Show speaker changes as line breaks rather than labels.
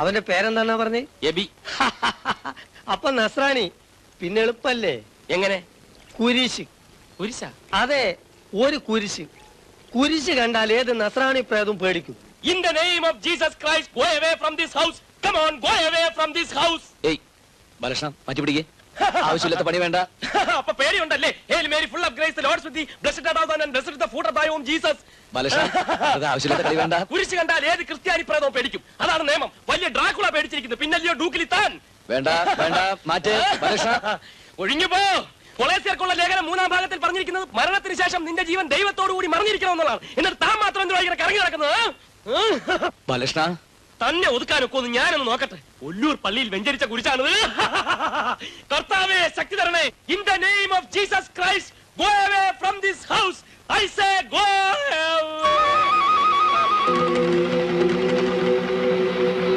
അവന്റെ പേരെന്താന്നാ പറഞ്ഞേ?
എബി.
അപ്പൊ നസ്രാണി പിന്നെ എളുപ്പല്ലേ?
എങ്ങനെ?
കുരിശ്.
കുരിശ?
അതെ ഒരു കുരിശ്. കുരിശ് കണ്ടാൽ ഏത് നസ്രാണി പ്രേതം പേടിക്കും.
In the name of Jesus Christ go away from this house come on go away from this house
ഏയ് ബാലകൃഷ്ണ മാറ്റി പിടിക്കേ. ആവശ്യമില്ലാത്ത പണി വേണ്ട.
അപ്പൊ പേടിയുണ്ടല്ലേ? Hail Mary full of grace lord's with thee blessed art and blessed the food of ദൈവം Jesus
Balakrishna അത് ആവശ്യമില്ലാത്ത കളി വേണ്ട.
കുരിശ് കണ്ടാൽ ഏത് ക്രിസ്ത്യാനി പ്രേതവും പേടിക്കും. അതാണ് നിയമം. വലിയ ഡ്രാക്കുള പേടിച്ചിരിക്കുന്നു. പിന്നല്ലയോ ഡൂക്കിലി താൻ.
വേണ്ട വേണ്ട മാറ്റേ ബാലകൃഷ്ണ
ഒഴിഞ്ഞു പോ. കൊളേസിയർക്കുള്ള ലേഖനം മൂന്നാം ഭാഗത്തിൽ പറഞ്ഞിരിക്കുന്നത് മരണത്തിന് ശേഷം നിന്റെ ജീവൻ ദൈവത്തോടു കൂടി മറിഞ്ഞിരിക്കണം എന്നുള്ളതാണ് എന്നിട്ട് താൻ മാത്രം എന്തുവാ ഇങ്ങനെ കറങ്ങി നടക്കുന്നത്?
ബാലകൃഷ്ണ
തന്നെ ഒതുക്കാനൊക്കെ ഒന്ന് ഞാനൊന്ന് നോക്കട്ടെ. ഒല്ലൂർ പള്ളിയിൽ വെഞ്ചരിച്ച കുരിശാണത് കർത്താവേ ശക്തി തരണേ in the name of Jesus Christ go away from this house I say go